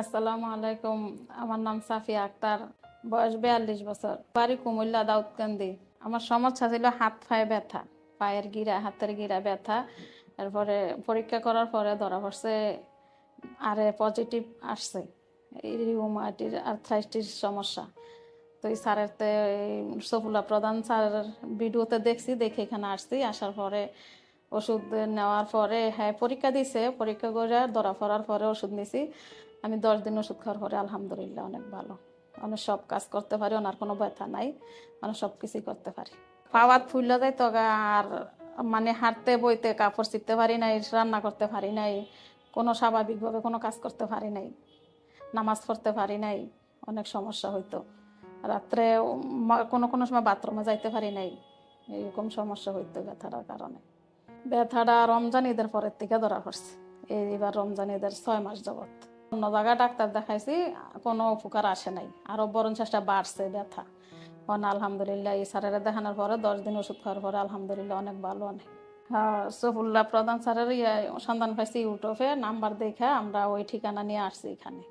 আসসালামু আলাইকুম। আমার নাম সাফিয়া আক্তার, বয়স বিয়াল্লিশ বছর। বাড়ি কুমিল্লা দাউদকান্দি। আমার সমস্যা ছিল হাত পায়ে ব্যথা, পায়ের গিরা, হাতের গিরা ব্যথা। তারপরে পরীক্ষা করার পরে ধরা পড়ছে, আরে পজিটিভ আসছে। এই রিউমাটির আর্থ্রাইটিস সমস্যা। তো এই স্যারের তে সফুলা প্রধান স্যারের ভিডিওতে দেখছি, দেখে এখানে আসছি। আসার পরে ওষুধ নেওয়ার পরে হ্যাঁ পরীক্ষা দিছে। পরীক্ষা করে ধরা পড়ার পরে ওষুধ নিছি। আমি দশ দিন ওষুধ খাওয়ার পরে আলহামদুলিল্লাহ অনেক ভালো। অনেক সব কাজ করতে পারি, ওনার কোনো ব্যথা নাই। মানে সব কিছুই করতে পারি। পাওয়ার ফুললে যায় তো আর মানে হাঁটতে, বইতে কাপড় চিপতে পারি নাই, রান্না করতে পারি নাই, কোনো স্বাভাবিকভাবে কোনো কাজ করতে পারি নাই, নামাজ পড়তে পারি নাই, অনেক সমস্যা হইতো। রাত্রে কোনো কোনো সময় বাথরুমে যাইতে পারি নাই, এরকম সমস্যা হইতো ব্যথার কারণে। ব্যথাটা রমজান ঈদের পরের থেকে ধরা পড়ছে। এইবার রমজান ঈদের ছয় মাস যাবত অন্য জায়গায় ডাক্তার দেখাইছি, কোনো উপকার আসে নাই। আরও বরং চেষ্টা বাড়ছে ব্যথা। অন আলহামদুলিল্লাহ, এই স্যারেরা দেখানোর পরে দশ দিন ওষুধ খাওয়ার পরে আলহামদুলিল্লাহ অনেক ভালো, অনেক। সফুল্লাহ প্রধান স্যারের ইয়ে সন্ধান পাইছি ইউটিউবে, নাম্বার দেখে আমরা ওই ঠিকানা নিয়ে আসছি এখানে।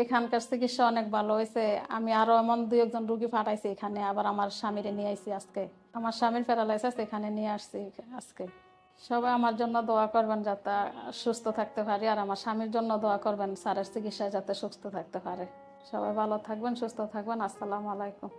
এখানকার চিকিৎসা অনেক ভালো হয়েছে। আমি আরও এমন দুই একজন রুগী পাঠাইছি এখানে, আবার আমার স্বামীরে নিয়ে আইছি আজকে। আমার স্বামীর প্যারালাইসিস এখানে নিয়ে আসছি আজকে। সবাই আমার জন্য দোয়া করবেন যাতে সুস্থ থাকতে পারি, আর আমার স্বামীর জন্য দোয়া করবেন স্যারের চিকিৎসায় যাতে সুস্থ থাকতে পারে। সবাই ভালো থাকবেন, সুস্থ থাকবেন। আসসালামু আলাইকুম।